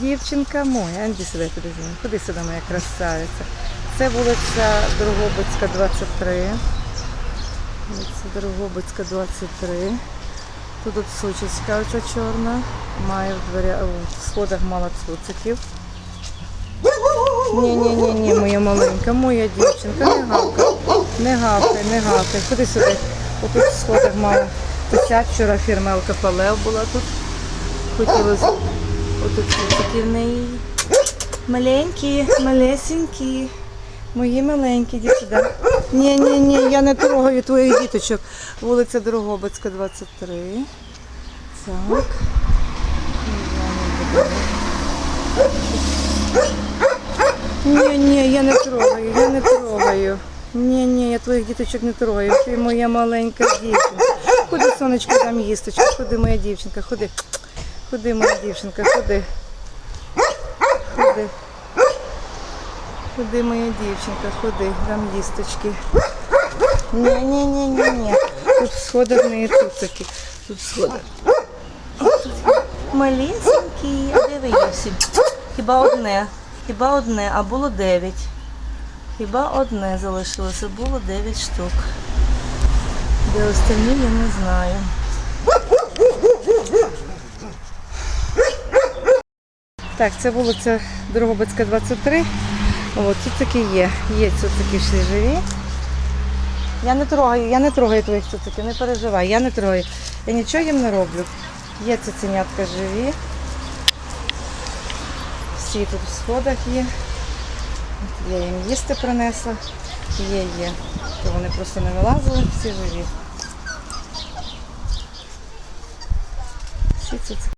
Дівчинка моя, Анді сюди туди з ним. Ходи сюди, моя красавиця. Це вулиця Дрогобицька, 23. Вулиця Дрогобицька, 23. Тут от сучечка оця чорна. Має в дверя в сходах мало цуциків. Ні, ні, ні, ні, моя маленька, моя дівчинка, не гавкай, не гавкай, не гавкай. Ходи сюди. Отут в сходах мала писять, вчора фірма ЛКПЛ була тут. Хотілося отут цуцики в неї. Маленькі, малесенькі. Мої маленькі дівчата. Ні, ні, ні, я не трогаю твоїх діточок. Вулиця Дрогобицька, 23. Так. Ні, ні, я не трогаю, я не трогаю. Ні, ні, я твоїх діточок не трогаю. Ти моя маленька дівчинка. Ходи, сонечко, там їсточка. Ходи, моя дівчинка, ходи. Ходи, моя дівчинка, ходи. Ходи. Ходи, моя дівчинка, ходи, там їсточки. Ні, ні, ні, ні, ні. Тут в сходах не цуцики. Тут в сходах. Малесенькі, а де? Хіба одне, хіба одне, а було дев'ять. Хіба одне залишилося, було дев'ять штук. Де останні, я не знаю. Так, це вулиця Дрогобицька, 23. От, тут такі є. Є цуцики всі живі. Я не трогаю, я не трогаю твоїх цуциків, не переживай, я не трогаю. Я нічого їм не роблю. Є цуценятка живі. Всі тут в сходах є. Я їм їсти принесла. Є, є. То вони просто не вилазили, всі живі. Всі цуцики.